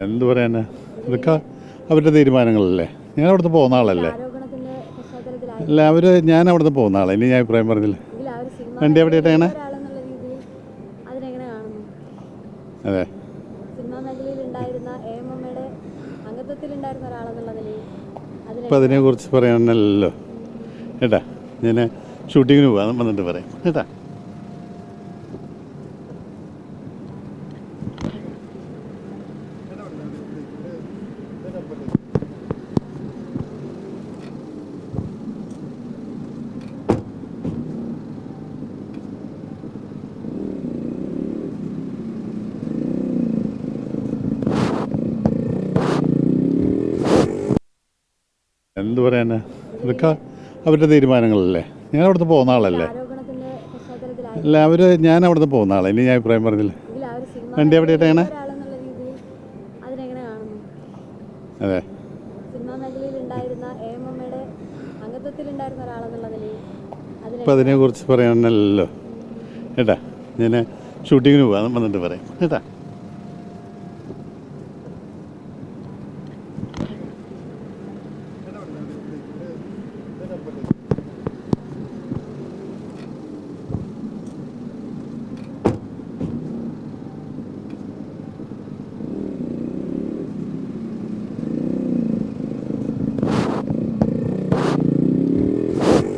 എന്ത് പറയാനാ? ഇതൊക്കെ അവരുടെ തീരുമാനങ്ങളല്ലേ? ഞാൻ അവിടുന്ന് പോകുന്ന ആളല്ലേ? അല്ല അവർ ഞാൻ അവിടുന്ന് പോകുന്ന ആളാണ് ഇനി ഞാൻ അഭിപ്രായം പറഞ്ഞില്ല? വണ്ടി എവിടെ കാണുന്നു? അതെ. ഇപ്പം അതിനെക്കുറിച്ച് പറയാനല്ലോ കേട്ടാ? ഞാൻ ഷൂട്ടിങ്ങിന് പോകാൻ വന്നിട്ട് പറയാം. കേട്ടാ? എന്ത് പറയാനാ? ഇതൊക്കെ അവരുടെ തീരുമാനങ്ങളല്ലേ? ഞാൻ അവിടുന്ന് പോകുന്ന ആളല്ലേ? അല്ല അവർ ഞാൻ അവിടുന്ന് പോകുന്ന ആളെ. ഇനി ഞാൻ അഭിപ്രായം പറഞ്ഞില്ല. വണ്ടി എവിടെ ഇട്ടേക്കണെ? ഒരാളെന്നുള്ള രീതിയിൽ അതിനെങ്ങനെ കാണുന്നു? അതെ. ഇപ്പം അതിനെക്കുറിച്ച് പറയാനല്ലോ കേട്ടാ ഞാൻ ഷൂട്ടിങ്ങിന് പോകാം വന്നിട്ട് പറയാം. കേട്ടാ Mm-hmm.